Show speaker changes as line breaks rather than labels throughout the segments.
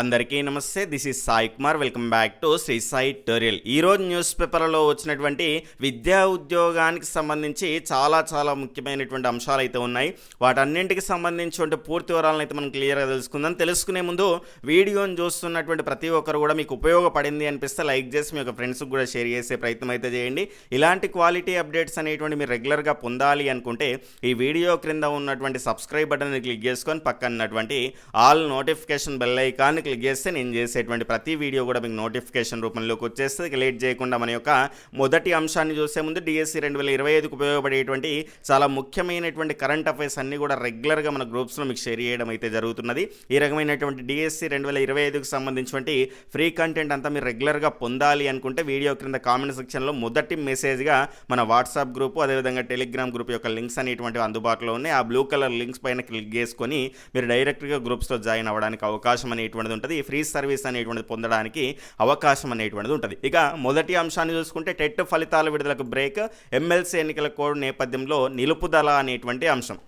అందరికీ నమస్తే this is Sai Kumar. Welcome back to Shri Sai టోరియల్ ఈరోజు న్యూస్ పేపర్లలో వచ్చినటువంటి విద్యా ఉద్యోగానికి సంబంధించి చాలా చాలా ముఖ్యమైనటువంటి అంశాలు అయితే ఉన్నాయి. వాటన్నింటికి సంబంధించి పూర్తి వివరాలను అయితే మనం క్లియర్గా తెలుసుకుందాం. తెలుసుకునే ముందు వీడియోని చూస్తున్నటువంటి ప్రతి ఒక్కరు కూడా మీకు ఉపయోగపడింది అనిపిస్తే లైక్ చేసి మీ యొక్క ఫ్రెండ్స్కి కూడా షేర్ చేసే ప్రయత్నం అయితే చేయండి. ఇలాంటి క్వాలిటీ అప్డేట్స్ అనేటువంటి మీరు రెగ్యులర్గా పొందాలి అనుకుంటే ఈ వీడియో క్రింద ఉన్నటువంటి సబ్స్క్రైబ్ బటన్ని క్లిక్ చేసుకొని పక్కన ఆల్ నోటిఫికేషన్ బెల్ ఐకాన్ని క్లిక్ చేస్తే నేను చేసేటువంటి ప్రతి వీడియో కూడా మీకు నోటిఫికేషన్ రూపంలోకి వచ్చేస్తే లేట్ చేయకుండా మన యొక్క మొదటి అంశాన్ని చూసే ముందు డిఎస్సి రెండు వేల ఇరవై ఐదుకు ఉపయోగపడేటువంటి చాలా ముఖ్యమైనటువంటి కరెంట్ అఫైర్స్ అన్ని కూడా రెగ్యులర్గా మన గ్రూప్స్లో మీకు షేర్ చేయడం అయితే జరుగుతున్నది. ఈ రకమైనటువంటి డిఎస్సి రెండు వేల ఇరవై ఐదుకు సంబంధించినటువంటి ఫ్రీ కంటెంట్ అంతా మీరు రెగ్యులర్గా పొందాలి అనుకుంటే వీడియో క్రింద కామెంట్ సెక్షన్లో మొదటి మెసేజ్గా మన వాట్సాప్ గ్రూప్ అదేవిధంగా టెలిగ్రామ్ గ్రూప్ యొక్క లింక్స్ అనేటువంటివి అందుబాటులో ఉన్నాయి. ఆ బ్లూ కలర్ లింక్స్ పైన క్లిక్ చేసుకొని మీరు డైరెక్ట్గా గ్రూప్స్లో జాయిన్ అవ్వడానికి అవకాశం అనేటువంటిది ఉంటుంది. ఈ ఫ్రీ సర్వీస్ అనేటువంటిది పొందడానికి అవకాశం అనేటువంటిది ఉంటుంది. ఇక మొదటి అంశాన్ని చూసుకుంటే టెట్ ఫలితాల విడుదలకు బ్రేక్ ఎమ్మెల్సీ ఎన్నికల కోడ్ నేపథ్యంలో నిలుపుదల అనేటువంటి అంశం.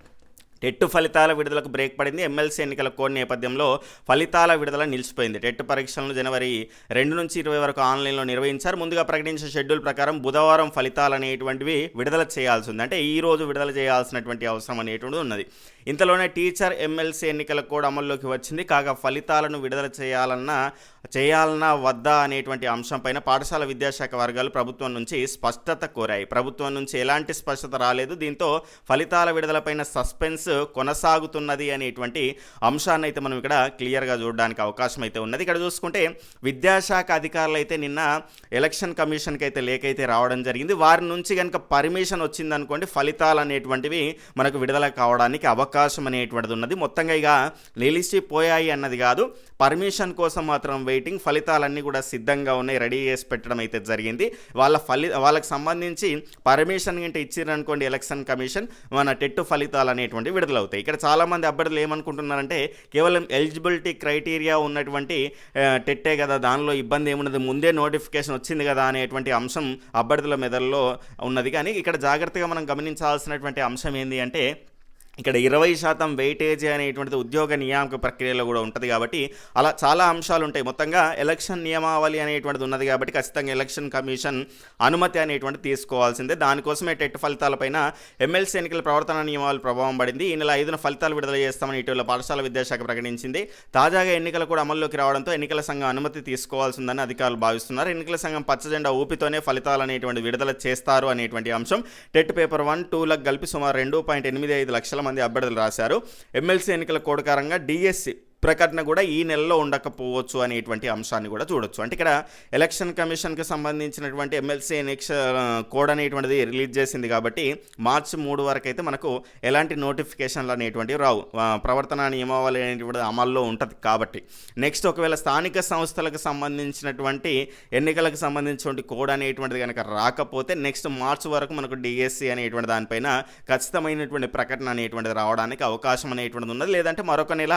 టెట్ ఫలితాల విడుదలకు బ్రేక్ పడింది. ఎమ్మెల్సీ ఎన్నికల కోడ్ నేపథ్యంలో ఫలితాల విడుదల నిలిచిపోయింది. టెట్ పరీక్షలను జనవరి రెండు నుంచి ఇరవై వరకు ఆన్లైన్లో నిర్వహించారు. ముందుగా ప్రకటించిన షెడ్యూల్ ప్రకారం బుధవారం ఫలితాలు అనేటువంటివి విడుదల చేయాల్సి ఉంది. అంటే ఈ రోజు విడుదల చేయాల్సినటువంటి అవసరం అనేటువంటిది ఉన్నది. ఇంతలోనే టీచర్ ఎమ్మెల్సీ ఎన్నికలకు కూడా అమల్లోకి వచ్చింది. కాగా ఫలితాలను విడుదల చేయాలన్నా చేయాలన్నా వద్దా అనేటువంటి అంశంపైన పాఠశాల విద్యాశాఖ వర్గాలు ప్రభుత్వం నుంచి స్పష్టత కోరాయి. ప్రభుత్వం నుంచి ఎలాంటి స్పష్టత రాలేదు. దీంతో ఫలితాల విడుదలపైన సస్పెన్స్ కొనసాగుతున్నది అనేటువంటి అంశాన్ని అయితే మనం ఇక్కడ క్లియర్గా చూడడానికి అవకాశం అయితే ఉన్నది. ఇక్కడ చూసుకుంటే విద్యాశాఖ అధికారులు అయితే నిన్న ఎలక్షన్ కమిషన్కి అయితే లేఖ అయితే రావడం జరిగింది. వారి నుంచి కనుక పర్మిషన్ వచ్చిందనుకోండి ఫలితాలు అనేటువంటివి మనకు విడుదల కావడానికి అవకాశం అవకాశం అనేటువంటిది ఉన్నది. మొత్తంగా ఇక నిలిచిపోయాయి అన్నది కాదు. పర్మిషన్ కోసం మాత్రం వెయిటింగ్ ఫలితాలన్నీ కూడా సిద్ధంగా ఉన్నాయి. రెడీ చేసి పెట్టడం అయితే జరిగింది. వాళ్ళ ఫలి వాళ్ళకి సంబంధించి పర్మిషన్ అంటే ఇచ్చిరనుకోండి ఎలక్షన్ కమిషన్ మన టెట్టు ఫలితాలు అనేటువంటి విడుదలవుతాయి. ఇక్కడ చాలామంది అభ్యర్థులు ఏమనుకుంటున్నారంటే కేవలం ఎలిజిబిలిటీ క్రైటీరియా ఉన్నటువంటి టెట్టే కదా దానిలో ఇబ్బంది ఏమున్నది? ముందే నోటిఫికేషన్ వచ్చింది కదా అనేటువంటి అంశం అభ్యర్థుల మెదడులో ఉన్నది. కానీ ఇక్కడ జాగ్రత్తగా మనం గమనించాల్సినటువంటి అంశం ఏంటి అంటే ఇక్కడ ఇరవై శాతం వెయిటేజ్ అనేటువంటిది ఉద్యోగ నియామక ప్రక్రియలో కూడా ఉంటుంది కాబట్టి అలా చాలా అంశాలు ఉంటాయి. మొత్తంగా ఎలక్షన్ నియమావళి అనేటువంటిది ఉన్నది కాబట్టి ఖచ్చితంగా ఎలక్షన్ కమిషన్ అనుమతి అనేటువంటిది తీసుకోవాల్సిందే. దానికోసమే టెట్ ఫలితాలపైన ఎమ్మెల్సీ ఎన్నికల ప్రవర్తన నియమావళి ప్రభావం పడింది. ఈ నెల ఐదున ఫలితాలు విడుదల చేస్తామని ఇటీవల పాఠశాల విద్యాశాఖ ప్రకటించింది. తాజాగా ఎన్నికలు కూడా అమల్లోకి రావడంతో ఎన్నికల సంఘం అనుమతి తీసుకోవాల్సిందని అధికారులు భావిస్తున్నారు. ఎన్నికల సంఘం పచ్చజెండా ఊపితోనే ఫలితాలు అనేటువంటి విడుదల చేస్తారు అనేటువంటి అంశం. టెట్ పేపర్ వన్ టూలకు కలిపి సుమారు రెండు పాయింట్ ఎనిమిది ఐదు లక్షల మంది అభ్యర్థులు రాశారు. ఎమ్మెల్సీ ఎన్నికల కోడకారంగా డిఎస్సి ప్రకటన కూడా ఈ నెలలో ఉండకపోవచ్చు అనేటువంటి అంశాన్ని కూడా చూడొచ్చు. అంటే ఇక్కడ ఎలక్షన్ కమిషన్కి సంబంధించినటువంటి ఎమ్మెల్సీ నెక్స్ట్ కోడ్ అనేటువంటిది రిలీజ్ చేసింది కాబట్టి మార్చి మూడు వరకు అయితే మనకు ఎలాంటి నోటిఫికేషన్లు అనేటువంటివి రావు. ప్రవర్తన నియమావళి అనేటువంటిది అమల్లో ఉంటుంది కాబట్టి. నెక్స్ట్ ఒకవేళ స్థానిక సంస్థలకు సంబంధించినటువంటి ఎన్నికలకు సంబంధించినటువంటి కోడ్ అనేటువంటిది కనుక రాకపోతే నెక్స్ట్ మార్చ్ వరకు మనకు డిఎస్సి అనేటువంటి దానిపైన ఖచ్చితమైనటువంటి ప్రకటన అనేటువంటిది రావడానికి అవకాశం అనేటువంటిది ఉన్నది. లేదంటే మరొక నెల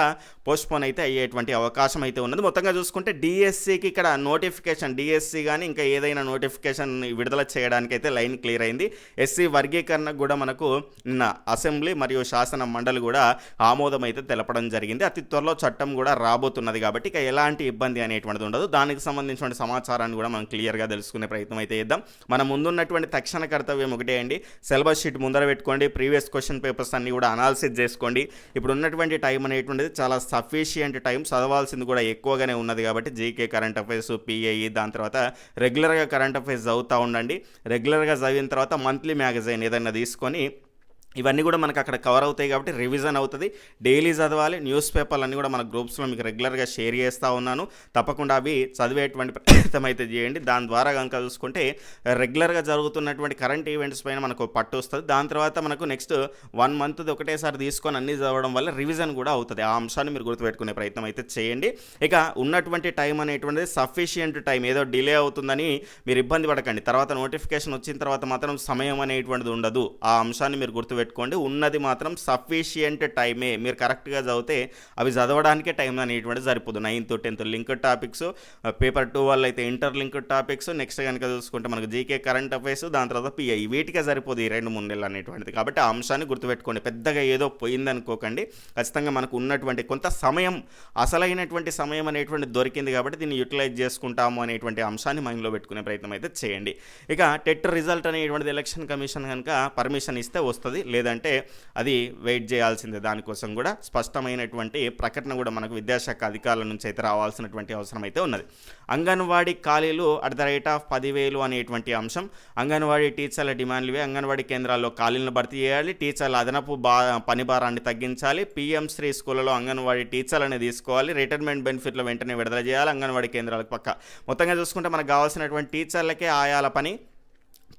పోస్ట్ పోస్ట్పోన్ అయితే అయ్యేటువంటి అవకాశం అయితే ఉన్నది. మొత్తంగా చూసుకుంటే డిఎస్సికి ఇక్కడ నోటిఫికేషన్ డిఎస్సి కానీ ఇంకా ఏదైనా నోటిఫికేషన్ విడుదల చేయడానికి అయితే లైన్ క్లియర్ అయింది. ఎస్సీ వర్గీకరణకు కూడా మనకు నిన్న అసెంబ్లీ మరియు శాసన మండలి కూడా ఆమోదం అయితే తెలపడం జరిగింది. అతి త్వరలో చట్టం కూడా రాబోతున్నది కాబట్టి ఇక ఎలాంటి ఇబ్బంది అనేటువంటిది ఉండదు. దానికి సంబంధించిన సమాచారాన్ని కూడా మనం క్లియర్గా తెలుసుకునే ప్రయత్నం అయితే చేద్దాం. మన ముందున్నటువంటి తక్షణ కర్తవ్యం ఒకటే అండి. సిలబస్ షీట్ ముందర పెట్టుకోండి. ప్రీవియస్ క్వశ్చన్ పేపర్స్ అన్ని కూడా అనాలిసిస్ చేసుకోండి. ఇప్పుడు ఉన్నటువంటి టైం అనేటువంటిది చాలా సఫీ సఫిషియంట్ టైం చదవాల్సింది కూడా ఎక్కువగానే ఉన్నది కాబట్టి జీకే కరెంట్ అఫైర్స్ పిఐఈ దాని తర్వాత రెగ్యులర్గా కరెంట్ అఫైర్స్ చదువుతూ ఉండండి. రెగ్యులర్గా చదివిన తర్వాత మంత్లీ మ్యాగజైన్ ఏదైనా తీసుకొని ఇవన్నీ కూడా మనకు అక్కడ కవర్ అవుతాయి కాబట్టి రివిజన్ అవుతుంది. డైలీ చదవాలి న్యూస్ పేపర్లు అన్నీ కూడా మన గ్రూప్స్లో మీకు రెగ్యులర్గా షేర్ చేస్తూ ఉన్నాను. తప్పకుండా అవి చదివేటువంటి ప్రయత్నం అయితే చేయండి. దాని ద్వారా కనుక చూసుకుంటే రెగ్యులర్గా జరుగుతున్నటువంటి కరెంట్ ఈవెంట్స్ పైన మనకు పట్టు వస్తుంది. దాని తర్వాత మనకు నెక్స్ట్ వన్ మంత్ది ఒకటేసారి తీసుకొని అన్నీ చదవడం వల్ల రివిజన్ కూడా అవుతుంది. ఆ అంశాన్ని మీరు గుర్తుపెట్టుకునే ప్రయత్నం అయితే చేయండి. ఇక ఉన్నటువంటి టైం అనేటువంటిది సఫిషియంట్ టైం ఏదో డిలే అవుతుందని మీరు ఇబ్బంది పడకండి. తర్వాత నోటిఫికేషన్ వచ్చిన తర్వాత మాత్రం సమయం అనేటువంటిది ఉండదు. ఆ అంశాన్ని మీరు గుర్తుపెట్టు గుర్తుపెట్టుకోండి ఉన్నది మాత్రం సఫిషియంట్ టైమే మీరు కరెక్ట్గా చదివితే అవి చదవడానికే టైం అనేటువంటి సరిపోదు. Ninth tenth linked topics paper two వల్ల అయితే ఇంటర్ లింక్డ్ టాపిక్స్ నెక్స్ట్ కనుక చూసుకుంటే మనకు జీకే కరెంట్ అఫైర్స్ దాని తర్వాత పిఐ వీటికే సరిపోదు ఈ రెండు మూడు నెలలు అనేటువంటిది. కాబట్టి ఆ అంశాన్ని గుర్తుపెట్టుకోండి. పెద్దగా ఏదో పోయిందనుకోకండి. ఖచ్చితంగా మనకు ఉన్నటువంటి కొంత సమయం అసలైనటువంటి సమయం అనేటువంటి దొరికింది కాబట్టి దీన్ని యూటిలైజ్ చేసుకుంటాము అనేటువంటి అంశాన్ని మైండ్లో పెట్టుకునే ప్రయత్నం అయితే చేయండి. ఇక టెట్ రిజల్ట్ అనేటువంటిది ఎలక్షన్ కమిషన్ కనుక పర్మిషన్ ఇస్తే వస్తుంది. లేదంటే అది వెయిట్ చేయాల్సిందే. దానికోసం కూడా స్పష్టమైనటువంటి ప్రకటన కూడా మనకు విద్యాశాఖ అధికారుల నుంచి అయితే రావాల్సినటువంటి అవసరం అయితే ఉన్నది. అంగన్వాడీ ఖాళీలు అట్ ద రేట్ ఆఫ్ పదివేలు అనేటువంటి అంశం. అంగన్వాడీ టీచర్ల డిమాండ్లు అంగన్వాడీ కేంద్రాల్లో ఖాళీలను భర్తీ చేయాలి. టీచర్ల అదనపు బా పని భారాన్ని తగ్గించాలి. పిఎం శ్రీ స్కూళ్ళలో అంగన్వాడీ టీచర్లని తీసుకోవాలి. రిటైర్మెంట్ బెనిఫిట్లు వెంటనే విడుదల చేయాలి. అంగన్వాడీ కేంద్రాలకు పక్క. మొత్తంగా చూసుకుంటే మనకు కావాల్సినటువంటి టీచర్లకే ఆయాల పని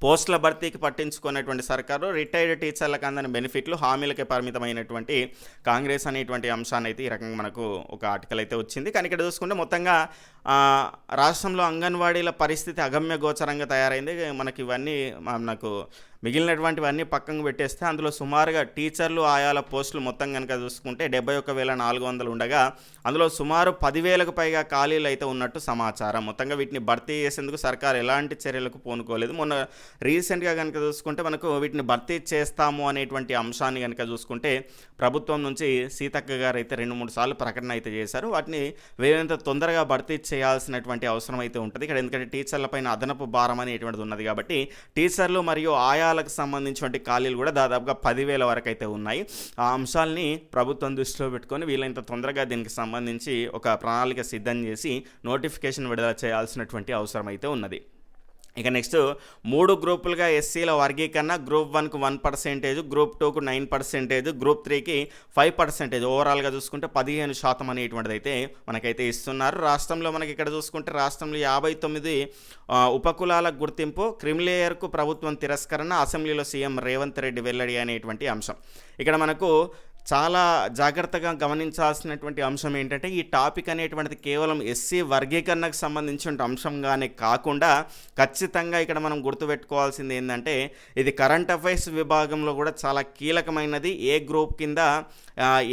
పోస్టుల భర్తీకి పట్టించుకున్నటువంటి సర్కారు రిటైర్డ్ టీచర్లకు అందని బెనిఫిట్లు హామీలకే పరిమితమైనటువంటి కాంగ్రెస్ అనేటువంటి అంశాన్ని అయితే ఈ రకంగా మనకు ఒక ఆర్టికల్ అయితే వచ్చింది. కానీ ఇక్కడ చూసుకుంటే మొత్తంగా రాష్ట్రంలో అంగన్వాడీల పరిస్థితి అగమ్య గోచరంగా తయారైంది. మనకి ఇవన్నీ మనకు మిగిలినటువంటివన్నీ పక్కన పెట్టేస్తే అందులో సుమారుగా టీచర్లు ఆయాల పోస్టులు మొత్తం కనుక చూసుకుంటే డెబ్బై ఒక వేల నాలుగు వందలు ఉండగా అందులో సుమారు పదివేలకు పైగా ఖాళీలు అయితే ఉన్నట్టు సమాచారం. మొత్తంగా వీటిని భర్తీ చేసేందుకు సర్కారు ఎలాంటి చర్యలకు పూనుకోలేదు. మొన్న రీసెంట్గా కనుక చూసుకుంటే మనకు వీటిని భర్తీ చేస్తాము అనేటువంటి అంశాన్ని కనుక చూసుకుంటే ప్రభుత్వం నుంచి సీతక్క గారు అయితే రెండు మూడు సార్లు ప్రకటన అయితే చేశారు. వాటిని వేరేంత తొందరగా భర్తీ చేయాల్సినటువంటి అవసరం అయితే ఉంటుంది. ఇక్కడ ఎందుకంటే టీచర్ల పైన అదనపు భారం అనేటువంటిది ఉన్నది కాబట్టి టీచర్లు మరియు ఆయా అంశాలకు సంబంధించినటువంటి ఖాళీలు కూడా దాదాపుగా పదివేల వరకు అయితే ఉన్నాయి. ఆ అంశాలని ప్రభుత్వం దృష్టిలో పెట్టుకొని వీలైనంత తొందరగా దీనికి సంబంధించి ఒక ప్రణాళిక సిద్ధం చేసి నోటిఫికేషన్ విడుదల చేయాల్సినటువంటి అవసరం అయితే ఉన్నది. ఇక నెక్స్ట్ మూడు గ్రూపులుగా ఎస్సీల వర్గీకరణ గ్రూప్ వన్కు వన్ పర్సెంటేజ్ గ్రూప్ టూకు నైన్ పర్సెంటేజ్ గ్రూప్ త్రీకి ఫైవ్ పర్సెంటేజ్ ఓవరాల్గా చూసుకుంటే పదిహేను శాతం అనేటువంటిది అయితే మనకైతే ఇస్తున్నారు. రాష్ట్రంలో మనకి ఇక్కడ చూసుకుంటే రాష్ట్రంలో యాభై తొమ్మిది ఉపకులాల గుర్తింపు క్రిమిలేయర్కు ప్రభుత్వం తిరస్కరణ అసెంబ్లీలో సీఎం రేవంత్ రెడ్డి వెల్లడి అనేటువంటి అంశం. ఇక్కడ మనకు చాలా జాగ్రత్తగా గమనించాల్సినటువంటి అంశం ఏంటంటే ఈ టాపిక్ అనేటువంటిది కేవలం ఎస్సీ వర్గీకరణకు సంబంధించిన అంశంగానే కాకుండా ఖచ్చితంగా ఇక్కడ మనం గుర్తుపెట్టుకోవాల్సింది ఏంటంటే ఇది కరెంట్ అఫైర్స్ విభాగంలో కూడా చాలా కీలకమైనది. ఏ గ్రూప్ కింద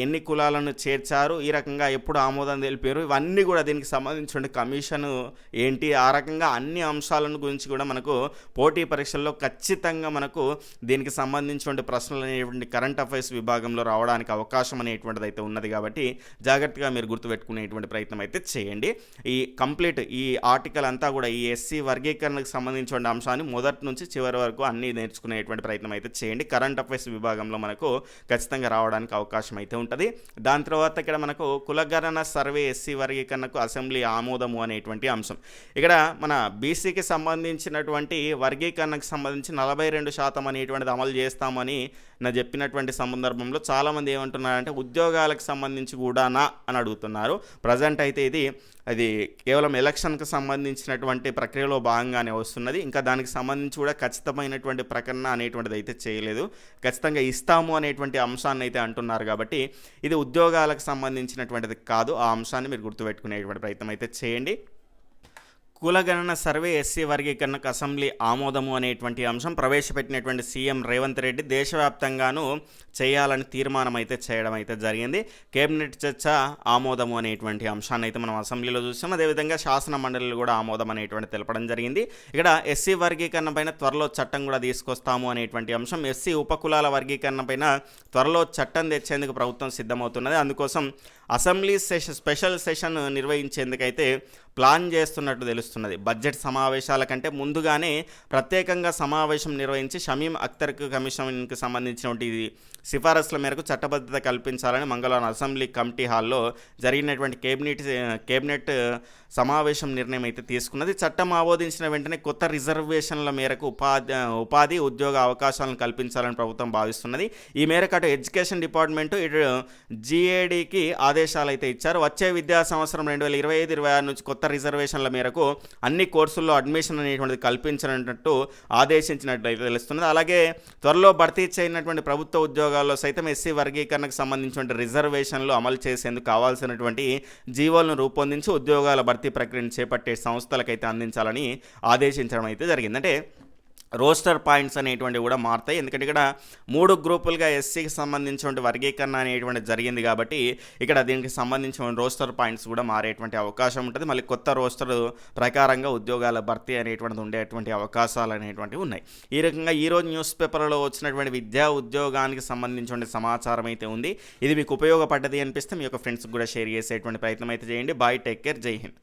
ఎన్ని కులాలను చేర్చారు ఈ రకంగా ఎప్పుడు ఆమోదం తెలిపారు ఇవన్నీ కూడా దీనికి సంబంధించిన కమిషన్ ఏంటి ఆ రకంగా అన్ని అంశాలను గురించి కూడా మనకు పోటీ పరీక్షల్లో ఖచ్చితంగా మనకు దీనికి సంబంధించిన ప్రశ్నలు అనేటువంటి కరెంట్ అఫైర్స్ విభాగంలో రావడానికి అవకాశం అనేటువంటిది అయితే ఉన్నది కాబట్టి జాగ్రత్తగా మీరు గుర్తుపెట్టుకునేటువంటి ప్రయత్నం అయితే చేయండి. ఈ కంప్లీట్ ఈ ఆర్టికల్ అంతా కూడా ఈ ఎస్సీ వర్గీకరణకు సంబంధించిన అంశాన్ని మొదటి నుంచి చివరి వరకు అన్ని నేర్చుకునేటువంటి ప్రయత్నం అయితే చేయండి. కరెంట్ అఫైర్స్ విభాగంలో మనకు ఖచ్చితంగా రావడానికి అవకాశం అయితే ఉంటుంది. దాని తర్వాత ఇక్కడ మనకు కులగణన సర్వే ఎస్సీ వర్గీకరణకు అసెంబ్లీ ఆమోదము అనేటువంటి అంశం. ఇక్కడ మన బీసీకి సంబంధించినటువంటి వర్గీకరణకు సంబంధించి నలభై రెండు శాతం అనేటువంటిది అమలు చేస్తామని నా చెప్పినటువంటి సందర్భంలో చాలామంది ఏమంటున్నారంటే ఉద్యోగాలకు సంబంధించి కూడానా అని అడుగుతున్నారు. ప్రజెంట్ అయితే ఇది అది కేవలం ఎలక్షన్కి సంబంధించినటువంటి ప్రక్రియలో భాగంగానే వస్తున్నది. ఇంకా దానికి సంబంధించి కూడా ఖచ్చితమైనటువంటి ప్రకటన అనేటువంటిది అయితే చేయలేదు. ఖచ్చితంగా ఇస్తాము అనేటువంటి అంశాన్ని అయితే అంటున్నారు కాబట్టి ఇది ఉద్యోగాలకు సంబంధించినటువంటిది కాదు. ఆ అంశాన్ని మీరు గుర్తుపెట్టుకునేటువంటి ప్రయత్నం అయితే చేయండి. కులగణన సర్వే ఎస్సీ వర్గీకరణకు అసెంబ్లీ ఆమోదము అనేటువంటి అంశం ప్రవేశపెట్టినటువంటి సీఎం రేవంత్ రెడ్డి దేశవ్యాప్తంగాను చేయాలని తీర్మానం అయితే చేయడం అయితే జరిగింది. కేబినెట్ చర్చ ఆమోదము అనేటువంటి అంశాన్ని అయితే మనం అసెంబ్లీలో చూసాం. అదేవిధంగా శాసన మండలిలో కూడా ఆమోదం అనేటువంటి తెలపడం జరిగింది. ఇక్కడ ఎస్సీ వర్గీకరణ పైన త్వరలో చట్టం కూడా తీసుకొస్తాము అనేటువంటి అంశం ఎస్సీ ఉపకులాల వర్గీకరణ పైన త్వరలో చట్టం తెచ్చేందుకు ప్రభుత్వం సిద్ధమవుతున్నది. అందుకోసం అసెంబ్లీ సెషన్ స్పెషల్ సెషన్ నిర్వహించేందుకైతే ప్లాన్ చేస్తున్నట్టు తెలుస్తున్నది. బడ్జెట్ సమావేశాల కంటే ముందుగానే ప్రత్యేకంగా సమావేశం నిర్వహించి షమీం అఖ్తర్కు కమిషన్కి సంబంధించినటువంటి సిఫారసుల మేరకు చట్టబద్ధత కల్పించాలని మంగళవారం అసెంబ్లీ కమిటీ హాల్లో జరిగినటువంటి కేబినెట్ కేబినెట్ సమావేశం నిర్ణయం అయితే తీసుకున్నది. చట్టం ఆమోదించిన వెంటనే కొత్త రిజర్వేషన్ల మేరకు ఉపాధి ఉపాధి ఉద్యోగ అవకాశాలను కల్పించాలని ప్రభుత్వం భావిస్తున్నది. ఈ మేరకు అటు ఎడ్యుకేషన్ డిపార్ట్మెంటు ఇటు జిఏడికి ఆదేశాలు అయితే ఇచ్చారు. వచ్చే విద్యా సంవత్సరం రెండు వేల ఇరవై ఐదు ఇరవై ఆరు నుంచి కొత్త రిజర్వేషన్ల మేరకు అన్ని కోర్సుల్లో అడ్మిషన్ అనేటువంటిది కల్పించినట్టు ఆదేశించినట్టు అయితే తెలుస్తున్నది. అలాగే త్వరలో భర్తీ చేయనటువంటి ప్రభుత్వ ఉద్యోగాల్లో సైతం ఎస్సీ వర్గీకరణకు సంబంధించిన రిజర్వేషన్లు అమలు చేసేందుకు కావాల్సినటువంటి జీవోలను రూపొందించి ఉద్యోగాల భర్తీ ప్రక్రియను చేపట్టే సంస్థలకైతే అందించాలని ఆదేశించడం అయితే జరిగింది. అంటే రోస్టర్ పాయింట్స్ అనేటువంటివి కూడా మారుతాయి. ఎందుకంటే ఇక్కడ మూడు గ్రూపులుగా ఎస్సీకి సంబంధించిన వర్గీకరణ అనేటువంటి జరిగింది కాబట్టి ఇక్కడ దీనికి సంబంధించిన రోస్టర్ పాయింట్స్ కూడా మారేటువంటి అవకాశం ఉంటుంది. మళ్ళీ కొత్త రోస్టర్ ప్రకారంగా ఉద్యోగాల భర్తీ అనేటువంటిది ఉండేటువంటి అవకాశాలు అనేటువంటివి ఉన్నాయి. ఈ రకంగా ఈరోజు న్యూస్ పేపర్లో వచ్చినటువంటి విద్యా ఉద్యోగానికి సంబంధించిన సమాచారం అయితే ఉంది. ఇది మీకు ఉపయోగపడ్డది అనిపిస్తే మీ యొక్క ఫ్రెండ్స్కి కూడా షేర్ చేసేటువంటి ప్రయత్నం అయితే చేయండి. Bye take care. జై హింద్.